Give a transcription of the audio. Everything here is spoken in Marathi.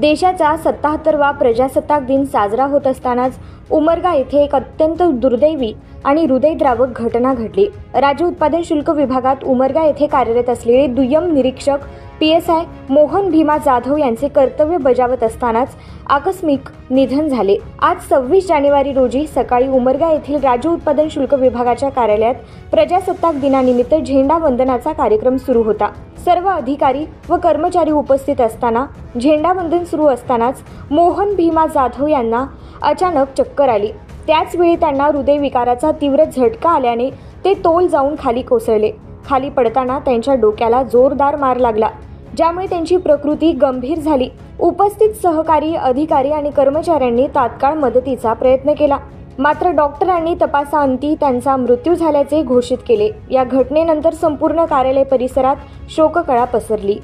देशाचा सत्ताहत्तरवा प्रजासत्ताक दिन साजरा होत असतानाच उमरगा येथे एक अत्यंत दुर्दैवी आणि हृदयद्रावक घटना घडली. राज्य उत्पादन शुल्क विभागात उमरगा येथे कार्यरत असलेले दुय्यम निरीक्षक P S I Mohan Bhima Jadhav यांचे कर्तव्य बजावत असतानाच आकस्मिक निधन झाले. आज सव्वीस जानेवारी रोजी सकाळी उमरगा येथील राज्य उत्पादन शुल्क विभागाच्या कार्यालयात प्रजासत्ताक दिनानिमित्त झेंडा वंदनाचा कार्यक्रम सुरू होता. सर्व अधिकारी व कर्मचारी उपस्थित असताना झेंडावंदन सुरू असतानाच मोहन भीमा जाधव यांना अचानक चक्कर आली. त्याचवेळी त्यांना हृदयविकाराचा तीव्र झटका आल्याने ते तोल जाऊन खाली कोसळले. खाली पडताना त्यांच्या डोक्याला जोरदार मार लागला. ज्यामुळे त्यांची प्रकृती गंभीर झाली. उपस्थित सहकारी अधिकारी आणि कर्मचाऱ्यांनी तात्काळ मदतीचा प्रयत्न केला. मात्र डॉक्टरांनी तपासाअंती त्यांचा मृत्यू झाल्याचे घोषित केले. या घटनेनंतर संपूर्ण कार्यालय परिसरात शोककळा पसरली.